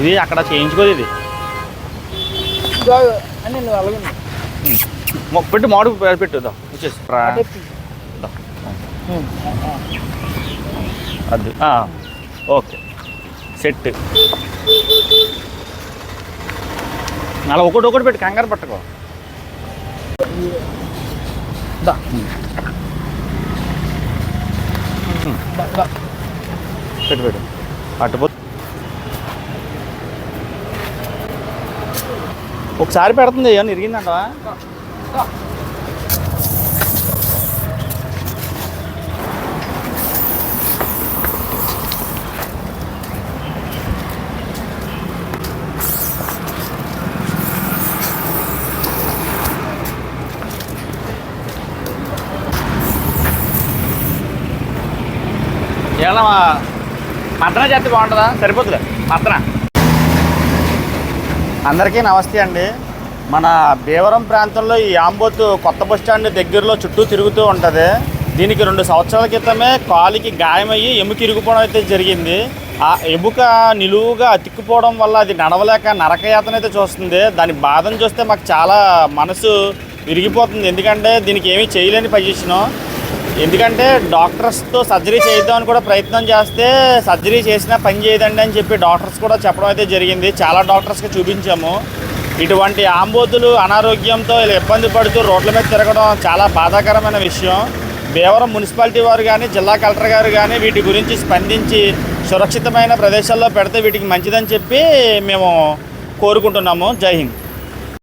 ఇది అక్కడ చేయించుకోదు ఇది. పెట్టు మాడు పెట్టు దా, వచ్చేసి. అది ఓకే. సెట్. అలా ఒకటి ఒకటి పెట్టి కంగారు పట్టుకో. దా. పెట్టు పెట్టు. అటు ఒకసారి పెడుతుంది ఏమన్నా ఇరిగిందంటవా? ఏమన్నా మటన చేస్తే బాగుంటుందా? సరిపోతుందా? మటన అందరికీ నమస్తే అండి. మన భీవరం ప్రాంతంలో ఈ ఆంబోతు కొత్త బస్ స్టాండ్ దగ్గరలో చుట్టూ తిరుగుతూ ఉంటుంది. దీనికి రెండు సంవత్సరాల క్రితమే కాలికి గాయమయ్యి ఎముక ఇరుగుపోవడం అయితే జరిగింది. ఆ ఎముక నిలువుగా అతిక్కుపోవడం వల్ల అది నడవలేక నరకయాతన అయితే చూస్తుంది. దాని బాధను చూస్తే మాకు చాలా మనసు విరిగిపోతుంది. ఎందుకంటే దీనికి ఏమీ చేయలేని పొజిషను ఎందుకంటే డాక్టర్స్తో సర్జరీ చేద్దామని కూడా ప్రయత్నం చేస్తే సర్జరీ చేసినా పని చేయదండి అని చెప్పి డాక్టర్స్ కూడా చెప్పడం అయితే జరిగింది. చాలా డాక్టర్స్కి చూపించాము. ఇటువంటి ఆంబోతులు అనారోగ్యంతో ఇలా ఇబ్బంది పడుతూ రోడ్ల మీద తిరగడం చాలా బాధాకరమైన విషయం. భీవరం మున్సిపాలిటీ వారు కానీ జిల్లా కలెక్టర్ గారు కానీ వీటి గురించి స్పందించి సురక్షితమైన ప్రదేశాల్లో పెడితే వీటికి మంచిదని చెప్పి మేము కోరుకుంటున్నాము. జై హింద్.